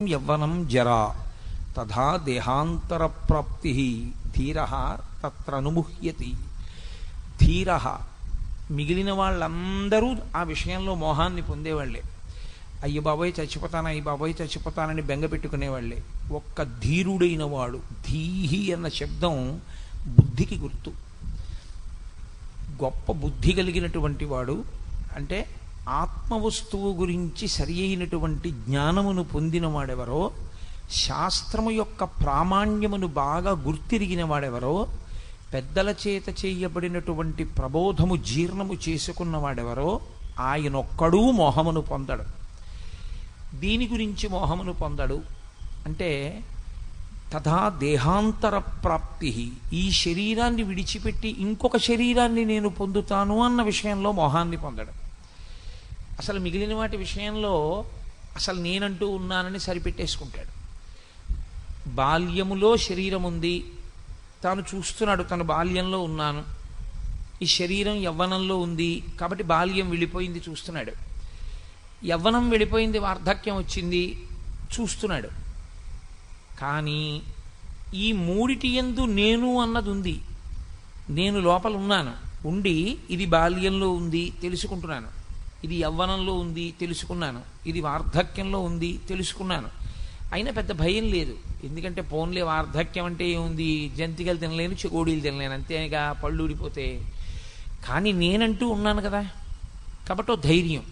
యవ్వనం జరా తథా దేహాంతర ప్రాప్తి ధీర తత్రనుముహ్యతి ధీర మిగిలిన వాళ్ళందరూ ఆ విషయంలో మోహాన్ని పొందేవాళ్ళే అయ్య బాబాయ్ చచ్చిపోతాను అయ్య బాబాయ్ చచ్చిపోతానని బెంగ పెట్టుకునేవాళ్ళే ఒక్క ధీరుడైన వాడు ధీహి అన్న శబ్దం బుద్ధికి గుర్తు. గొప్ప బుద్ధి కలిగినటువంటి వాడు అంటే ఆత్మవస్తువు గురించి సరి అయినటువంటి జ్ఞానమును పొందిన వాడెవరో శాస్త్రము యొక్క ప్రామాణ్యమును బాగా గుర్తిరిగిన వాడెవరో పెద్దల చేత చేయబడినటువంటి ప్రబోధము జీర్ణము చేసుకున్న వాడెవరో ఆయనొక్కడూ మోహమును పొందడు. దీని గురించి మోహమును పొందడు అంటే తథా దేహాంతర ప్రాప్తి. ఈ శరీరాన్ని విడిచిపెట్టి ఇంకొక శరీరాన్ని నేను పొందుతాను అన్న విషయంలో మోహాన్ని పొందడం. అసలు మిగిలిన వాటి విషయంలో అసలు నేనంటూ ఉన్నానని సరిపెట్టేసుకుంటాడు. బాల్యములో శరీరం ఉంది. తాను చూస్తున్నాడు తన బాల్యంలో ఉన్నాను. ఈ శరీరం యవ్వనంలో ఉంది. కాబట్టి బాల్యం వెళ్ళిపోయింది చూస్తున్నాడు. యవ్వనం వెళ్ళిపోయింది వార్ధక్యం వచ్చింది చూస్తున్నాడు. కానీ ఈ మూడిటి ఎందు నేను అన్నది ఉంది నేను లోపల ఉన్నాను. ఉండి ఇది బాల్యంలో ఉంది తెలుసుకుంటున్నాను. ఇది యవ్వనంలో ఉంది తెలుసుకున్నాను. ఇది వార్ధక్యంలో ఉంది తెలుసుకున్నాను. అయినా పెద్ద భయం లేదు. ఎందుకంటే పోన్లే వార్ధక్యం అంటే ఏముంది? జంతికలు తినలేను చెగోడీలు తినలేను. అంతేగా పళ్ళు ఊడిపోతే. కానీ నేనంటూ ఉన్నాను కదా. కాబట్టి ఓ ధైర్యం.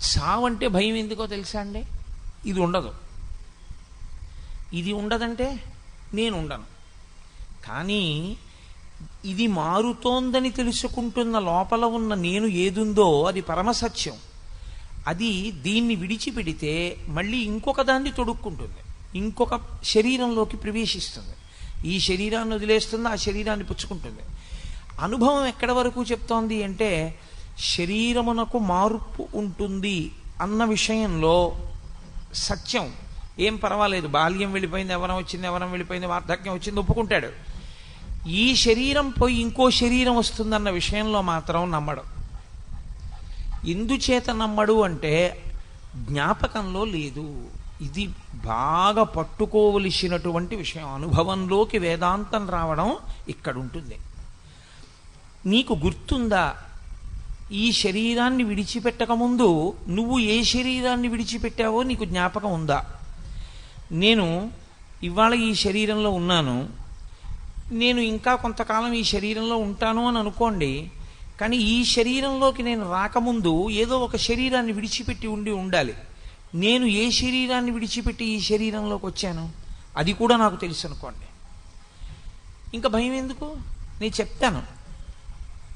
చావంటే భయం ఎందుకో తెలుసా అండి? ఇది ఉండదు. ఇది ఉండదంటే నేను ఉండను. కానీ ఇది మారుతోందని తెలుసుకుంటున్న లోపల ఉన్న నేను ఏదుందో అది పరమసత్యం. అది దీన్ని విడిచిపెడితే మళ్ళీ ఇంకొక దాన్ని తొడుక్కుంటుంది. ఇంకొక శరీరంలోకి ప్రవేశిస్తుంది. ఈ శరీరాన్ని వదిలేస్తుంది ఆ శరీరాన్ని పుచ్చుకుంటుంది. అనుభవం ఎక్కడి వరకు చెప్తోంది అంటే శరీరమునకు మార్పు ఉంటుంది అన్న విషయంలో సత్యం. ఏం పర్వాలేదు బాల్యం వెళ్ళిపోయింది ఎవరం వచ్చింది ఎవరం వెళ్ళిపోయింది వార్ధక్యం వచ్చింది ఒప్పుకుంటాడు. ఈ శరీరం పోయి ఇంకో శరీరం వస్తుందన్న విషయంలో మాత్రం నమ్మడు. ఎందుచేత నమ్మడు అంటే జ్ఞాపకంలో లేదు. ఇది బాగా పట్టుకోవలసినటువంటి విషయం. అనుభవంలోకి వేదాంతం రావడం ఇక్కడ ఉంటుంది నీకు గుర్తుందా? ఈ శరీరాన్ని విడిచిపెట్టకముందు నువ్వు ఏ శరీరాన్ని విడిచిపెట్టావో నీకు జ్ఞాపకం ఉందా? నేను ఇవాళ ఈ శరీరంలో ఉన్నాను. నేను ఇంకా కొంతకాలం ఈ శరీరంలో ఉంటాను అని అనుకోండి కానీ ఈ శరీరంలోకి నేను రాకముందు ఏదో ఒక శరీరాన్ని విడిచిపెట్టి ఉండి ఉండాలి. నేను ఏ శరీరాన్ని విడిచిపెట్టి ఈ శరీరంలోకి వచ్చాను? అది కూడా నాకు తెలుసు అనుకోండి. ఇంకా భయం ఎందుకు? నేను చెప్తాను.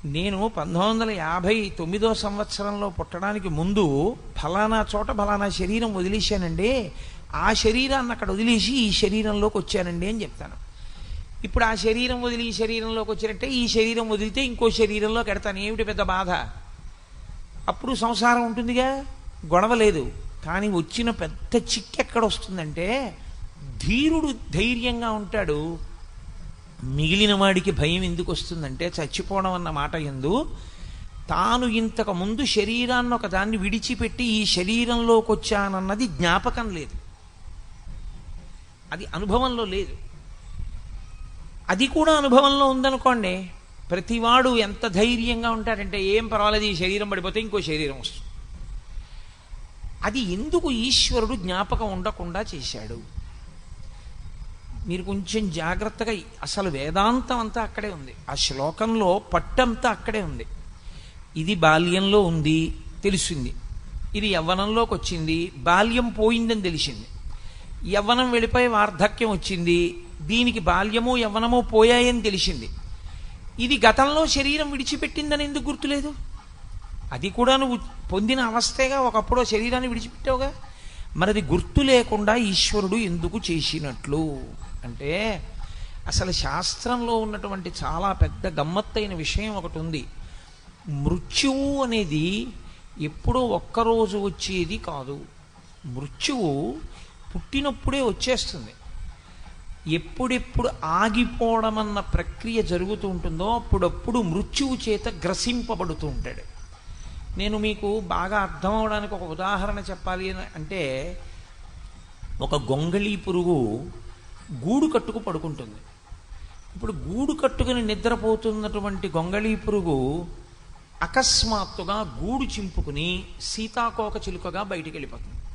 నేను పంతొమ్మిది వందల యాభై తొమ్మిదో సంవత్సరంలో పుట్టడానికి ముందు ఫలానా చోట ఫలానా శరీరం వదిలేశానండి. ఆ శరీరాన్ని అక్కడ వదిలేసి ఈ శరీరంలోకి వచ్చానండి అని చెప్తాను. ఇప్పుడు ఆ శరీరం వదిలి ఈ శరీరంలోకి వచ్చినట్టే ఈ శరీరం వదిలితే ఇంకో శరీరంలోకి ఎడతాను. ఏమిటి పెద్ద బాధ? అప్పుడు సంసారం ఉంటుందిగా? గొడవ లేదు. కానీ వచ్చిన పెద్ద చిక్కు ఎక్కడ వస్తుందంటే ధీరుడు ధైర్యంగా ఉంటాడు. మిగిలిన వాడికి భయం ఎందుకు వస్తుందంటే చచ్చిపోవడం అన్న మాట ఎందు తాను ఇంతకు ముందు శరీరాన్ని ఒక దాన్ని విడిచిపెట్టి ఈ శరీరంలోకి వచ్చానన్నది జ్ఞాపకం లేదు. అది అనుభవంలో లేదు. అది కూడా అనుభవంలో ఉందనుకోండి ప్రతివాడు ఎంత ధైర్యంగా ఉంటాడంటే ఏం పర్వాలేదు ఈ శరీరం పడిపోతే ఇంకో శరీరం వస్తుంది. అది ఎందుకు ఈశ్వరుడు జ్ఞాపకం ఉండకుండా చేశాడు? మీరు కొంచెం జాగ్రత్తగా అసలు వేదాంతం అంతా అక్కడే ఉంది. ఆ శ్లోకంలో పట్టంతా అక్కడే ఉంది. ఇది బాల్యంలో ఉంది తెలిసింది. ఇది యవ్వనంలోకి వచ్చింది బాల్యం పోయిందని తెలిసింది. యవ్వనం వెళ్ళిపోయి వార్ధక్యం వచ్చింది దీనికి బాల్యము యవ్వనము పోయాయని తెలిసింది. ఇది గతంలో శరీరం విడిచిపెట్టిందని ఎందుకు గుర్తులేదు? అది కూడా నువ్వు పొందిన అవస్థేగా ఒకప్పుడు శరీరాన్ని విడిచిపెట్టావుగా? మరది గుర్తు లేకుండా ఈశ్వరుడు ఎందుకు చేసినట్లు? అంటే అసలు శాస్త్రంలో ఉన్నటువంటి చాలా పెద్ద గమ్మత్తైన విషయం ఒకటి ఉంది. మృత్యువు అనేది ఎప్పుడో ఒక్కరోజు వచ్చేది కాదు. మృత్యువు పుట్టినప్పుడే వచ్చేస్తుంది. ఎప్పుడెప్పుడు ఆగిపోవడం అన్న ప్రక్రియ జరుగుతూ ఉంటుందో అప్పుడప్పుడు మృత్యువు చేత గ్రసింపబడుతూ ఉంటాడు. నేను మీకు బాగా అర్థం అవడానికి ఒక ఉదాహరణ చెప్పాలి అని అంటే ఒక గొంగళీ పురుగు గూడు కట్టుకు పడుకుంటుంది. ఇప్పుడు గూడు కట్టుకుని నిద్రపోతున్నటువంటి గొంగళీ పురుగు అకస్మాత్తుగా గూడు చింపుకుని సీతాకోక చిలుకగా బయటికి వెళ్ళిపోతుంది.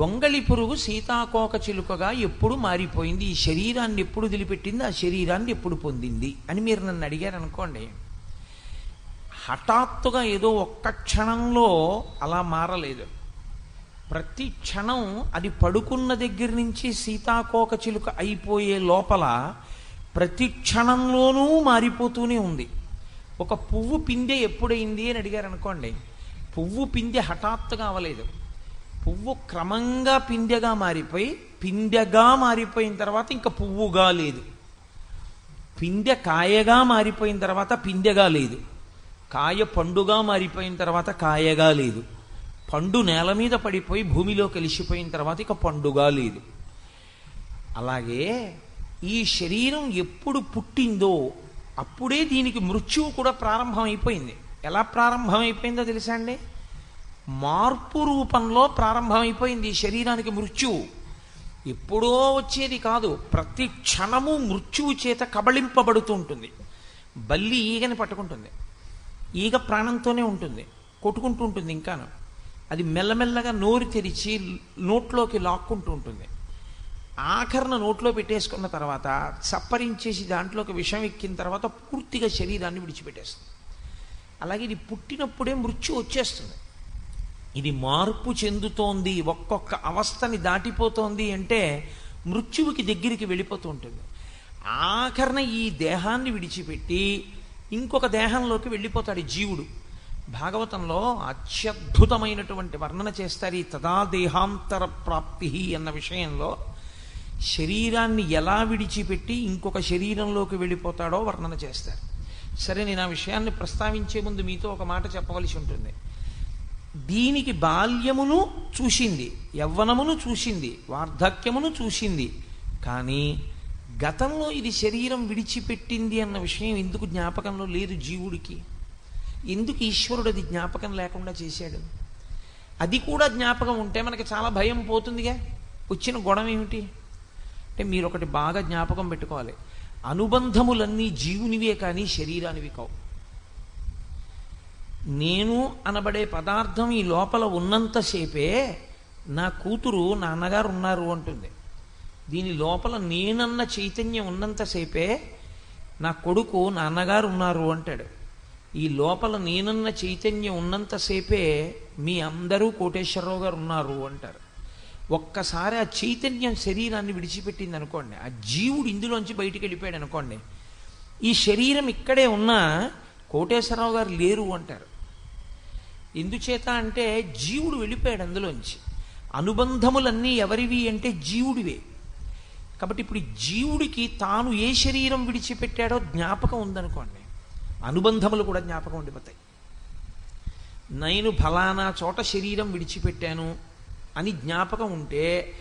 గొంగళి పురుగు సీతాకోక చిలుకగా ఎప్పుడు మారిపోయింది? ఈ శరీరాన్ని ఎప్పుడు వదిలిపెట్టింది? ఆ శరీరాన్ని ఎప్పుడు పొందింది? అని మీరు నన్ను అడిగారు అనుకోండి హఠాత్తుగా ఏదో ఒక్క క్షణంలో అలా మారలేదు. ప్రతి క్షణం అది పడుకున్న దగ్గర నుంచి సీతాకోక చిలుక అయిపోయే లోపల ప్రతి క్షణంలోనూ మారిపోతూనే ఉంది. ఒక పువ్వు పిందె ఎప్పుడైంది అని అడిగారు అనుకోండి పువ్వు పిందె హఠాత్తుగా అవ్వలేదు. పువ్వు క్రమంగా పిందెగా మారిపోయి పిందెగా మారిపోయిన తర్వాత ఇంకా పువ్వుగా లేదు. పిందె కాయగా మారిపోయిన తర్వాత పిందెగా లేదు. కాయ పండుగా మారిపోయిన తర్వాత కాయగా లేదు. పండు నేల మీద పడిపోయి భూమిలో కలిసిపోయిన తర్వాత ఇక పండుగా లేదు. అలాగే ఈ శరీరం ఎప్పుడు పుట్టిందో అప్పుడే దీనికి మృత్యువు కూడా ప్రారంభమైపోయింది. ఎలా ప్రారంభమైపోయిందో తెలుసా అండి? మార్పు రూపంలో ప్రారంభమైపోయింది శరీరానికి మృత్యువు ఎప్పుడో వచ్చేది కాదు ప్రతి క్షణము మృత్యువు చేత కబళింపబడుతూ ఉంటుంది బల్లి ఈగని పట్టుకుంటుంది. ఈగ ప్రాణంతోనే ఉంటుంది కొట్టుకుంటూ ఉంటుంది ఇంకాను. అది మెల్లమెల్లగా నోరు తెరిచి నోట్లోకి లాక్కుంటూ ఉంటుంది. ఆఖరణ నోట్లో పెట్టేసుకున్న తర్వాత చప్పరించేసి దాంట్లోకి విషం ఎక్కిన తర్వాత పూర్తిగా శరీరాన్ని విడిచిపెట్టేస్తుంది. అలాగే ఇది పుట్టినప్పుడే మృత్యు వచ్చేస్తుంది. ఇది మార్పు చెందుతోంది ఒక్కొక్క అవస్థని దాటిపోతోంది అంటే మృత్యువుకి దగ్గరికి వెళ్ళిపోతూ ఉంటుంది ఆఖరణ ఈ దేహాన్ని విడిచిపెట్టి ఇంకొక దేహంలోకి వెళ్ళిపోతాడు జీవుడు. భాగవతంలో అత్యద్భుతమైనటువంటి వర్ణన చేస్తారు ఈ తదా దేహాంతర ప్రాప్తి అన్న విషయంలో శరీరాన్ని ఎలా విడిచిపెట్టి ఇంకొక శరీరంలోకి వెళ్ళిపోతాడో వర్ణన చేస్తారు. సరే నేను ఆ విషయాన్ని ప్రస్తావించే ముందు మీతో ఒక మాట చెప్పవలసి ఉంటుంది. దీనికి బాల్యమును చూసింది యవ్వనమును చూసింది వార్ధక్యమును చూసింది. కానీ గతంలో ఇది శరీరం విడిచిపెట్టింది అన్న విషయం ఎందుకు జ్ఞాపకంలో లేదు జీవుడికి. ఎందుకు ఈశ్వరుడు అది జ్ఞాపకం లేకుండా చేశాడు? అది కూడా జ్ఞాపకం ఉంటే మనకి చాలా భయం పోతుందిగా. వచ్చిన గొడవ ఏమిటి? అంటే మీరు ఒకటి బాగా జ్ఞాపకం పెట్టుకోవాలి. అనుబంధములన్నీ జీవునివే కానీ శరీరానివి కావు. నేను అనబడే పదార్థం ఈ లోపల ఉన్నంతసేపే నా కూతురు నాన్నగారు ఉన్నారు అంటుంది. దీని లోపల నేనన్న చైతన్యం ఉన్నంతసేపే నా కొడుకు నాన్నగారు ఉన్నారు అంటాడు. ఈ లోపల నేనన్న చైతన్యం ఉన్నంతసేపే మీ అందరూ కోటేశ్వరరావు గారు ఉన్నారు అంటారు. ఒక్కసారి ఆ చైతన్యం శరీరాన్ని విడిచిపెట్టింది అనుకోండి ఆ జీవుడు ఇందులోంచి బయటికి వెళ్ళిపోయాడు అనుకోండి ఈ శరీరం ఇక్కడే ఉన్నా కోటేశ్వరరావు గారు లేరు అంటారు. ఎందుచేత అంటే జీవుడు వెళ్ళిపోయాడు అందులోంచి. అనుబంధములన్నీ ఎవరివి అంటే జీవుడివే. కాబట్టి ఇప్పుడు జీవుడికి తాను ఏ శరీరం విడిచిపెట్టాడో జ్ఞాపకం ఉందనుకోండి. అనుబంధములు కూడా జ్ఞాపకం ఉండిపోతాయి. నేను ఫలానా చోట శరీరం విడిచిపెట్టాను అని జ్ఞాపకం ఉంటే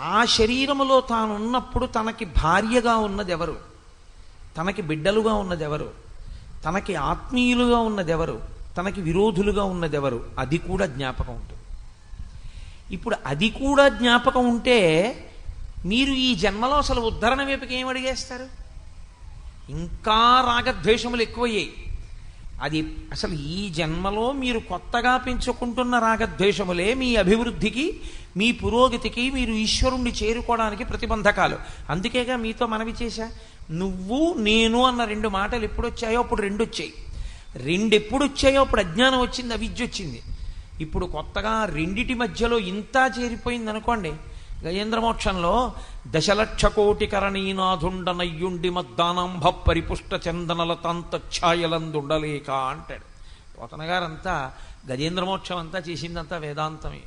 ఆ శరీరములో తానున్నప్పుడు తనకి భార్యగా ఉన్నది ఎవరు తనకి బిడ్డలుగా ఉన్నది ఎవరు తనకి ఆత్మీయులుగా ఉన్నది ఎవరు తనకి విరోధులుగా ఉన్నది ఎవరు అది కూడా జ్ఞాపకం ఉంటుంది. ఇప్పుడు అది కూడా జ్ఞాపకం ఉంటే మీరు ఈ జన్మలో అసలు ఉద్ధరణ వైపుకి ఏం అడిగేస్తారు? ఇంకా రాగద్వేషములు ఎక్కువయ్యాయి. అది అసలు ఈ జన్మలో మీరు కొత్తగా పెంచుకుంటున్న రాగద్వేషములే మీ అభివృద్ధికి మీ పురోగతికి మీరు ఈశ్వరుణ్ణి చేరుకోవడానికి ప్రతిబంధకాలు. అందుకేగా మీతో మనవి చేశా. నువ్వు నేను అన్న రెండు మాటలు ఎప్పుడొచ్చాయో అప్పుడు రెండు వచ్చాయి రెండెప్పుడు వచ్చాయో అప్పుడు అజ్ఞానం వచ్చింది అవిద్య వచ్చింది. ఇప్పుడు కొత్తగా రెండిటి మధ్యలో ఇంత చేరిపోయింది అనుకోండి గజేంద్రమోక్షంలో దశలక్ష కోటి కరణీనాథుండనయ్యుండి మద్దానంభ పరిపుష్ట చందనల తంత ఛాయలందుండలేక అంటాడు. పోతనగారంతా గజేంద్రమోక్షం అంతా చేసిందంతా వేదాంతమే.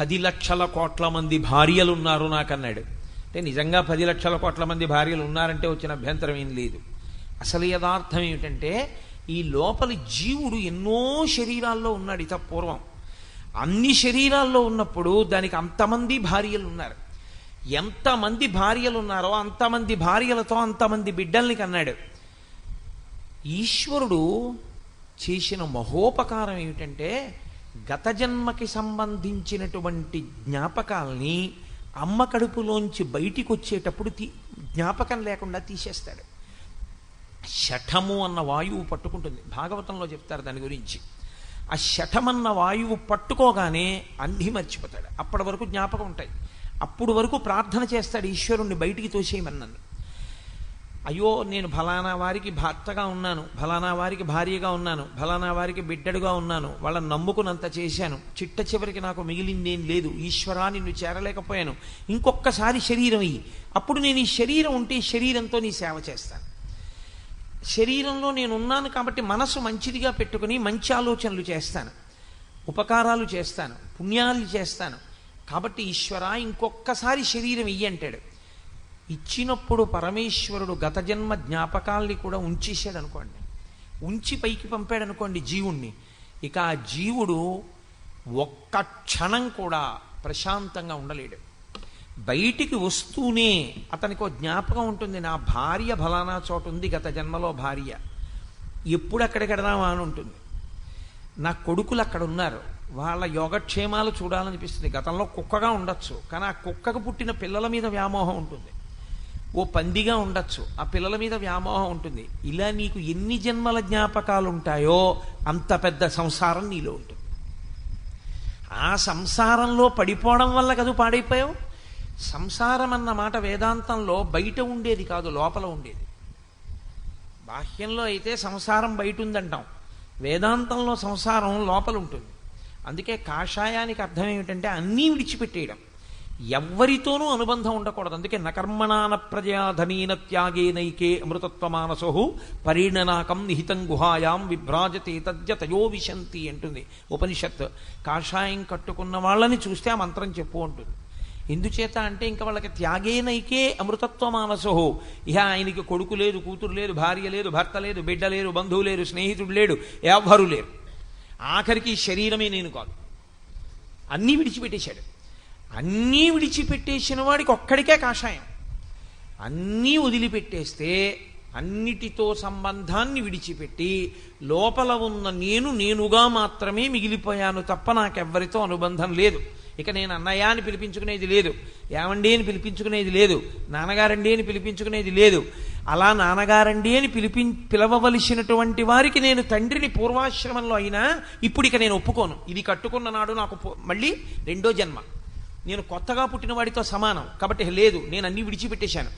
పది లక్షల కోట్ల మంది భార్యలు ఉన్నారు నాకన్నాడు. అంటే నిజంగా పది లక్షల కోట్ల మంది భార్యలు ఉన్నారంటే వచ్చిన అభ్యంతరం ఏం లేదు. అసలు యథార్థం ఏమిటంటే ఈ లోపలి జీవుడు ఎన్నో శరీరాల్లో ఉన్నాడు ఇత పూర్వం అన్ని శరీరాల్లో ఉన్నప్పుడు దానికి అంతమంది భార్యలు ఉన్నారు ఎంతమంది భార్యలు ఉన్నారో అంతమంది భార్యలతో అంతమంది బిడ్డల్ని కన్నాడు. ఈశ్వరుడు చేసిన మహోపకారం ఏమిటంటే గత జన్మకి సంబంధించినటువంటి జ్ఞాపకాల్ని అమ్మ కడుపులోంచి బయటికి వచ్చేటప్పుడు తీ జ్ఞాపకం లేకుండా తీసేస్తాడు. శఠము అన్న వాయువు పట్టుకుంటుంది. భాగవతంలో చెప్తారు దాని గురించి. ఆ శఠమన్న వాయువు పట్టుకోగానే అన్నీ మర్చిపోతాడు. అప్పటి వరకు జ్ఞాపకం ఉంటాయి. అప్పుడు వరకు ప్రార్థన చేస్తాడు ఈశ్వరుణ్ణి బయటికి తోసేయమన్నాను అయ్యో నేను ఫలానా వారికి భర్తగా ఉన్నాను. ఫలానా వారికి భార్యగా ఉన్నాను. ఫలానా వారికి బిడ్డడుగా ఉన్నాను. వాళ్ళని నమ్ముకునంత చేశాను. చిట్ట చివరికి నాకు మిగిలిందేం లేదు. ఈశ్వరా నిన్ను చేరలేకపోయాను. ఇంకొక్కసారి శరీరం ఇయ్యి అప్పుడు నేను ఈ శరీరం ఉంటే శరీరంతో నీ సేవ చేస్తాను. శరీరంలో నేను ఉన్నాను కాబట్టి మనసు మంచిదిగా పెట్టుకుని మంచి ఆలోచనలు చేస్తాను. ఉపకారాలు చేస్తాను. పుణ్యాలు చేస్తాను. కాబట్టి ఈశ్వర ఇంకొక్కసారి శరీరం ఇయ్యి అంటాడు. ఇచ్చినప్పుడు పరమేశ్వరుడు గత జన్మ జ్ఞాపకాల్ని కూడా ఉంచేశాడు అనుకోండి ఉంచి పైకి పంపాడు అనుకోండి జీవుణ్ణి. ఇక ఆ జీవుడు ఒక్క క్షణం కూడా ప్రశాంతంగా ఉండలేడు. బయటికి వస్తూనే అతనికి జ్ఞాపకం ఉంటుంది నా భార్య ఫలానా చోట ఉంది గత జన్మలో భార్య. ఎప్పుడు అక్కడికి వెడదామా అని ఉంటుంది. నా కొడుకులు అక్కడ ఉన్నారు. వాళ్ళ యోగక్షేమాలు చూడాలనిపిస్తుంది. గతంలో కుక్కగా ఉండొచ్చు కానీ ఆ కుక్కకు పుట్టిన పిల్లల మీద వ్యామోహం ఉంటుంది. ఓ పందిగా ఉండొచ్చు ఆ పిల్లల మీద వ్యామోహం ఉంటుంది. ఇలా నీకు ఎన్ని జన్మల జ్ఞాపకాలు ఉంటాయో అంత పెద్ద సంసారం నీలో ఉంటుంది. ఆ సంసారంలో పడిపోవడం వల్ల కదా పాడైపోయావు? సంసారం అన్న మాట వేదాంతంలో బయట ఉండేది కాదు లోపల ఉండేది. బాహ్యంలో అయితే సంసారం బయట ఉందంటాం వేదాంతంలో సంసారం లోపల ఉంటుంది. అందుకే కాషాయానికి అర్థం ఏమిటంటే అన్నీ విడిచిపెట్టేయడం. ఎవ్వరితోనూ అనుబంధం ఉండకూడదు. అందుకే నకర్మణాన ప్రజాధనీన త్యాగేనైకే అమృతత్వమానసోహు పరిణనాకం నిహితం గుహాయాం విభ్రాజతే తద్య తయో విశంతి అంటుంది ఉపనిషత్ కాషాయం కట్టుకున్న వాళ్ళని చూస్తే ఆ మంత్రం చెప్పు అంటుంది. ఎందుచేత అంటే ఇంకా వాళ్ళకి త్యాగేనైకే అమృతత్వమానసోహో. ఇహ ఆయనకి కొడుకు లేదు కూతురు లేదు భార్య లేదు భర్త లేదు బిడ్డ లేరు బంధువు లేరు స్నేహితుడు లేడు ఎవ్వరు లేరు. ఆఖరికి శరీరమే నేను కాదు. అన్నీ విడిచిపెట్టేశాడు. అన్నీ విడిచిపెట్టేసిన వాడికి ఒక్కడికే కాషాయం. అన్నీ వదిలిపెట్టేస్తే అన్నిటితో సంబంధాన్ని విడిచిపెట్టి లోపల ఉన్న నేను నేనుగా మాత్రమే మిగిలిపోయాను తప్ప నాకెవ్వరితో అనుబంధం లేదు. ఇక నేను అన్నయ్య అని పిలిపించుకునేది లేదు. ఏమండి అని పిలిపించుకునేది లేదు. నాన్నగారండి అని పిలిపించుకునేది లేదు. అలా నాన్నగారండి అని పిలిపి పిలవవలసినటువంటి వారికి నేను తండ్రిని పూర్వాశ్రమంలో అయినా ఇప్పుడు ఇక నేను ఒప్పుకోను. ఇది కట్టుకున్న నాడు నాకు మళ్ళీ రెండో జన్మ. నేను కొత్తగా పుట్టిన వాడితో సమానం. కాబట్టి లేదు నేను అన్ని విడిచిపెట్టేశాను.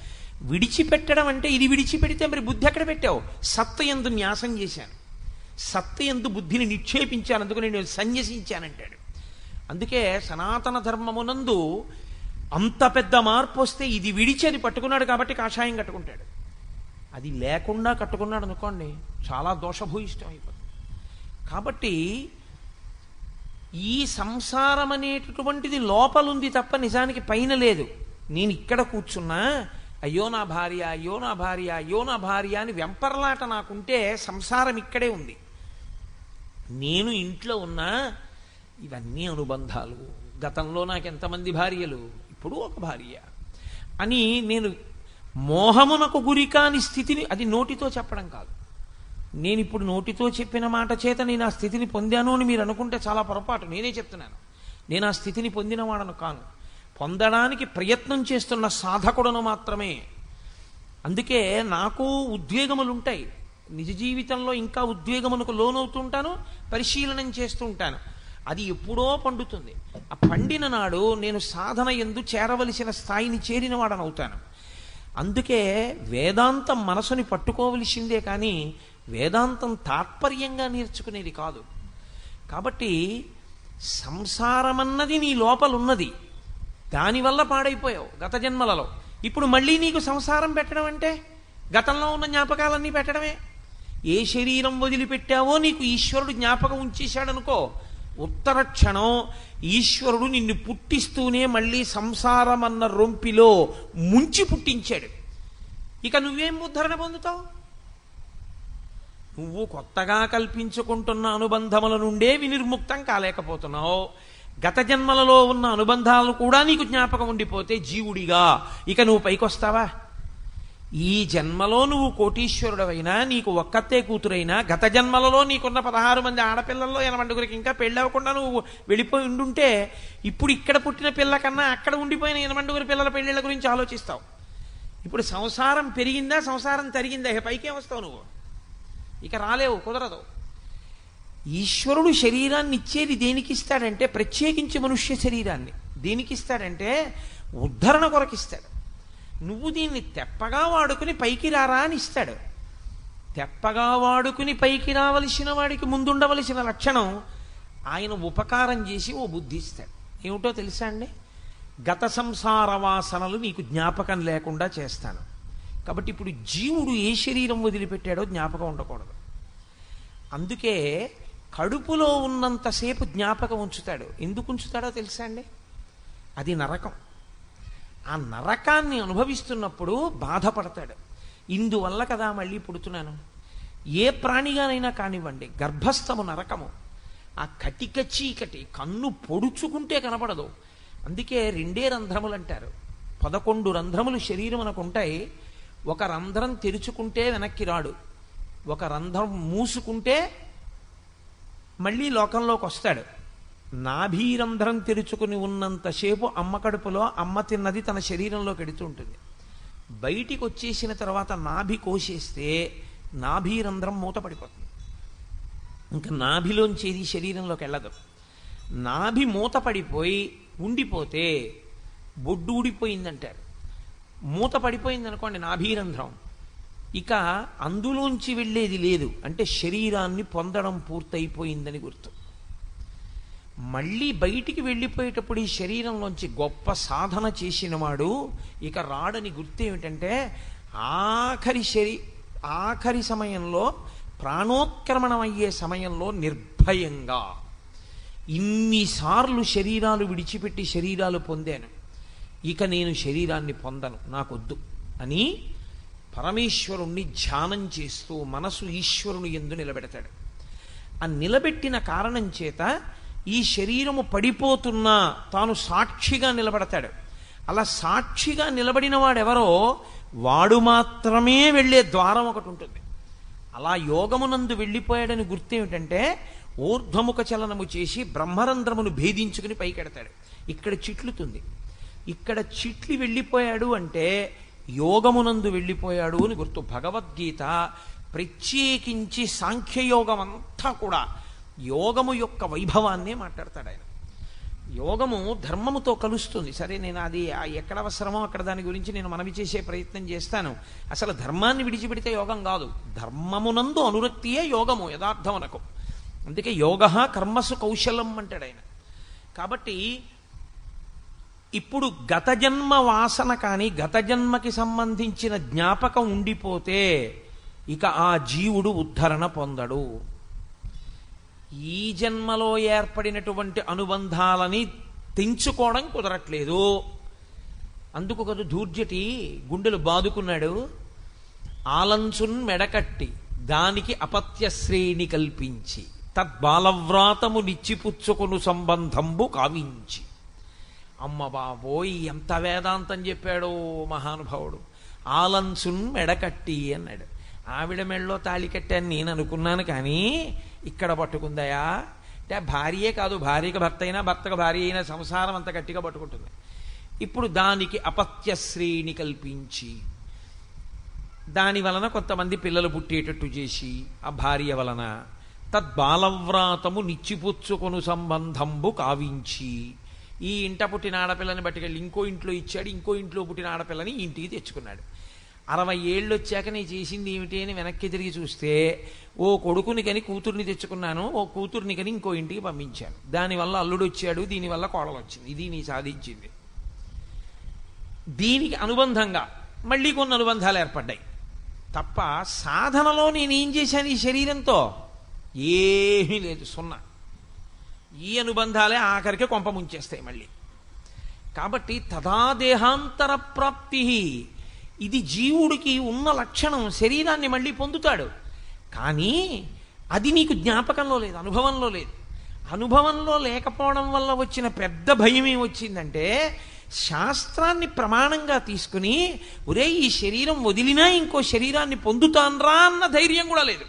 విడిచిపెట్టడం అంటే ఇది విడిచిపెడితే మరి బుద్ధి ఎక్కడ పెట్టావు? సత్త ఎందు న్యాసం చేశాను. సత్త ఎందు బుద్ధిని నిక్షేపించాను. అందుకు నేను సన్యసించానంటాడు. అందుకే సనాతన ధర్మమునందు అంత పెద్ద మార్పు వస్తే ఇది విడిచి అది పట్టుకున్నాడు కాబట్టి కాషాయం కట్టుకుంటాడు. అది లేకుండా కట్టుకున్నాడు అనుకోండి చాలా దోషభూయిష్టం అయిపోతుంది. కాబట్టి ఈ సంసారం అనేటటువంటిది లోపలుంది తప్ప నిజానికి పైన లేదు. నేను ఇక్కడ కూర్చున్నా అయ్యో నా భార్య అయ్యో నా భార్య అయ్యో నా భార్య అని వెంపర్లాట నాకుంటే సంసారం ఇక్కడే ఉంది. నేను ఇంట్లో ఉన్నా ఇవన్నీ అనుబంధాలు. గతంలో నాకు ఎంతమంది భార్యలు? ఇప్పుడు ఒక భార్య. అని నేను మోహమునకు గురి కాని స్థితిని అది నోటితో చెప్పడం కాదు. నేను ఇప్పుడు నోటితో చెప్పిన మాట చేత నేను ఆ స్థితిని పొందాను అని మీరు అనుకుంటే చాలా పొరపాటు. నేనే చెప్తున్నాను. నేను ఆ స్థితిని పొందినవాడను కాను. పొందడానికి ప్రయత్నం చేస్తున్న సాధకుడను మాత్రమే. అందుకే నాకు ఉద్వేగములు ఉంటాయి నిజ జీవితంలో ఇంకా ఉద్వేగమునకు లోనవుతుంటాను పరిశీలనం చేస్తూ ఉంటాను అది ఎప్పుడో పండుతుంది. ఆ పండిన నాడు నేను సాధన ఎందు చేరవలసిన స్థాయిని చేరిన వాడనవుతాను అందుకే వేదాంతం మనసుని పట్టుకోవలసిందే కానీ వేదాంతం తాత్పర్యంగా నేర్చుకునేది కాదు. కాబట్టి సంసారమన్నది నీ లోపలున్నది. దానివల్ల పాడైపోయావు గత జన్మలలో. ఇప్పుడు మళ్ళీ నీకు సంసారం పెట్టడం అంటే గతంలో ఉన్న జ్ఞాపకాలన్నీ పెట్టడమే. ఏ శరీరం వదిలిపెట్టావో నీకు ఈశ్వరుడు జ్ఞాపకం ఉంచేశాడనుకో ఉత్తర క్షణం ఈశ్వరుడు నిన్ను పుట్టిస్తూనే మళ్ళీ సంసారం అన్న రొంపిలో ముంచి పుట్టించాడు. ఇక నువ్వేం ఉద్ధరణ పొందుతావు? నువ్వు కొత్తగా కల్పించుకుంటున్న అనుబంధముల నుండే వినిర్ముక్తం కాలేకపోతున్నావు. గత జన్మలలో ఉన్న అనుబంధాలు కూడా నీకు జ్ఞాపకం ఉండిపోతే జీవుడిగా. ఇక నువ్వు పైకొస్తావా? ఈ జన్మలో నువ్వు కోటీశ్వరుడవైనా నీకు ఒక్కతే కూతురైనా గత జన్మలలో నీకున్న పదహారు మంది ఆడపిల్లల్లో ఎనమండుగురికి ఇంకా పెళ్ళి అవ్వకుండా నువ్వు వెళ్ళిపోయి ఉండుంటే ఇప్పుడు ఇక్కడ పుట్టిన పిల్ల కన్నా అక్కడ ఉండిపోయిన ఎనమండుగురి పిల్లల పెళ్ళిళ్ళ గురించి ఆలోచిస్తావు. ఇప్పుడు సంసారం పెరిగిందా సంసారం తరిగిందా? పైకే వస్తావు నువ్వు? ఇక రాలేవు కుదరదు. ఈశ్వరుడు శరీరాన్ని ఇచ్చేది దేనికి ఇస్తాడంటే ప్రత్యేకించి మనుష్య శరీరాన్ని. దేనికి ఇస్తాడంటే ఉద్ధరణ కొరకు ఇస్తాడు నువ్వు దీన్ని తెప్పగా వాడుకుని పైకి రారా అని ఇస్తాడు. తెప్పగా వాడుకుని పైకి రావలసిన వాడికి ముందుండవలసిన లక్షణం ఆయన ఉపకారం చేసి ఓ బుద్ధి ఇస్తాడు. ఏమిటో తెలుసా అండి? గత సంసార వాసనలు నీకు జ్ఞాపకం లేకుండా చేస్తాను. కాబట్టి ఇప్పుడు జీవుడు ఏ శరీరం వదిలిపెట్టాడో జ్ఞాపకం ఉండకూడదు. అందుకే కడుపులో ఉన్నంతసేపు జ్ఞాపకం ఉంచుతాడు. ఎందుకు ఉంచుతాడో తెలుసా అండి? అది నరకం. ఆ నరకాన్ని అనుభవిస్తున్నప్పుడు బాధపడతాడు. ఇందువల్ల కదా మళ్ళీ పుడుతున్నాను? ఏ ప్రాణిగానైనా కానివ్వండి గర్భస్థము నరకము. ఆ కటిక చీకటి కన్ను పొడుచుకుంటే కనపడదు. అందుకే రెండే రంధ్రములు అంటారు పదకొండు రంధ్రములు శరీరం మనకు ఉంటాయి. ఒక రంధ్రం తెరుచుకుంటే వెనక్కి రాడు. ఒక రంధ్రం మూసుకుంటే మళ్ళీ లోకంలోకి వస్తాడు. నాభీరంధ్రం తెరుచుకుని ఉన్నంతసేపు అమ్మ కడుపులో అమ్మ తిన్నది తన శరీరంలోకి ఎడుతూ ఉంటుంది బయటికి వచ్చేసిన తర్వాత నాభి కోసేస్తే నాభీరంధ్రం మూతపడిపోతుంది. ఇంకా నాభిలోంచి ఏది శరీరంలోకి వెళ్ళదు. నాభి మూత పడిపోయి ఉండిపోతే బొడ్డు ఊడిపోయిందంటారు. మూత పడిపోయింది అనుకోండి నాభీరంధ్రం ఇక అందులోంచి వెళ్ళేది లేదు. అంటే శరీరాన్ని పొందడం పూర్తయిపోయిందని గుర్తు. మళ్ళీ బయటికి వెళ్ళిపోయేటప్పుడు ఈ శరీరంలోంచి గొప్ప సాధన చేసినవాడు ఇక రాడని గుర్తు ఏమిటంటే ఆఖరి శరీ ఆఖరి సమయంలో ప్రాణోత్క్రమణం అయ్యే సమయంలో నిర్భయంగా. ఇన్నిసార్లు శరీరాలు విడిచిపెట్టి శరీరాలు పొందాను. ఇక నేను శరీరాన్ని పొందను. నాకొద్దు అని పరమేశ్వరుణ్ణి ధ్యానం చేస్తూ మనసు ఈశ్వరుని ఎందు నిలబెడతాడు. ఆ నిలబెట్టిన కారణం చేత ఈ శరీరము పడిపోతున్నా తాను సాక్షిగా నిలబడతాడు. అలా సాక్షిగా నిలబడిన వాడెవరో వాడు మాత్రమే వెళ్ళే ద్వారం ఒకటి ఉంటుంది. అలా యోగమునందు వెళ్ళిపోయాడని గుర్తేమిటంటే ఊర్ధ్వముఖ చలనము చేసి బ్రహ్మరంధ్రమును భేదించుకుని పైకెడతాడు. ఇక్కడ చిట్లుతుంది. ఇక్కడ చిట్లి వెళ్ళిపోయాడు అంటే యోగమునందు వెళ్ళిపోయాడు అని గుర్తు. భగవద్గీత ప్రత్యేకించి సాంఖ్యయోగం అంతా కూడా యోగము యొక్క వైభవాన్నే మాట్లాడతాడు ఆయన. యోగము ధర్మముతో కలుస్తుంది. సరే నేను అది ఆ ఎక్కడ అవసరమో అక్కడ దాని గురించి నేను మనవి చేసే ప్రయత్నం చేస్తాను. అసలు ధర్మాన్ని విడిచిపెడితే యోగం కాదు. ధర్మమునందు అనురక్తియే యోగము యథార్థమునకు అందుకే యోగ కర్మసు కౌశలం అంటాడు ఆయన. కాబట్టి ఇప్పుడు గత జన్మ వాసన కానీ గత జన్మకి సంబంధించిన జ్ఞాపకం ఉండిపోతే ఇక ఆ జీవుడు ఉద్ధరణ పొందడు. ఈ జన్మలో ఏర్పడినటువంటి అనుబంధాలని తెంచుకోవడం కుదరట్లేదు. అందుకు కదా దూర్జటి గుండెలు బాదుకున్నాడు. ఆలంచున్ మెడకట్టి దానికి అపత్యశ్రేణి కల్పించి తద్బాలవ్రాతము నిచ్చిపుచ్చుకును సంబంధంబు కావించి. అమ్మ బాబోయ్ ఎంత వేదాంతం చెప్పాడో మహానుభావుడు. ఆలంచున్ మెడకట్టి అన్నాడు. ఆవిడ మెళ్ళో తాళి కట్టాను నేను అనుకున్నాను కానీ ఇక్కడ పట్టుకుందయా? అంటే భార్యే కాదు భార్యకి భర్త అయినా భర్తకు భార్య అయినా సంసారం అంత గట్టిగా పట్టుకుంటుంది. ఇప్పుడు దానికి అపత్య శ్రేణి కల్పించి దాని వలన కొంతమంది పిల్లలు పుట్టేటట్టు చేసి ఆ భార్య వలన తద్బాలవ్రాతము నిచ్చిపుచ్చుకొను సంబంధంబు కావించి ఈ ఇంట పుట్టిన ఆడపిల్లని బట్టుకెళ్ళి ఇంకో ఇంట్లో ఇచ్చాడు ఇంకో ఇంట్లో పుట్టిన ఆడపిల్లని ఇంటికి తెచ్చుకున్నాడు. అరవై ఏళ్ళు వచ్చాక నీ చేసింది ఏమిటి అని వెనక్కి తిరిగి చూస్తే ఓ కొడుకుని కని కూతుర్ని తెచ్చుకున్నాను ఓ కూతుర్ని కని ఇంకో ఇంటికి పంపించాను. దానివల్ల అల్లుడు వచ్చాడు దీనివల్ల కోడలు వచ్చింది ఇది నీ సాధించింది. దీనికి అనుబంధంగా మళ్ళీ కొన్ని అనుబంధాలు ఏర్పడ్డాయి. తప్ప సాధనలో నేనేం చేశాను ఈ శరీరంతో? ఏమీ లేదు సున్నా. ఈ అనుబంధాలే ఆఖరికి కొంప ముంచేస్తాయి మళ్ళీ. కాబట్టి తదా దేహాంతర ప్రాప్తి ఇది జీవుడికి ఉన్న లక్షణం. శరీరాన్ని మళ్ళీ పొందుతాడు. కానీ అది నీకు జ్ఞాపకంలో లేదు అనుభవంలో లేదు. అనుభవంలో లేకపోవడం వల్ల వచ్చిన పెద్ద భయం ఏమొచ్చిందంటే శాస్త్రాన్ని ప్రమాణంగా తీసుకుని ఒరే ఈ శరీరం వదిలినా ఇంకో శరీరాన్ని పొందుతాన్రా అన్న ధైర్యం కూడా లేదు.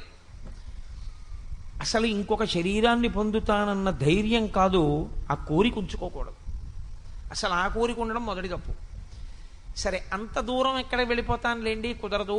అసలు ఇంకొక శరీరాన్ని పొందుతానన్న ధైర్యం కాదు ఆ కోరిక ఉంచుకోకూడదు. అసలు ఆ కోరిక ఉండడం మొదటి తప్పు. సరే అంత దూరం ఎక్కడ వెళ్ళిపోతానులేండి? కుదరదు.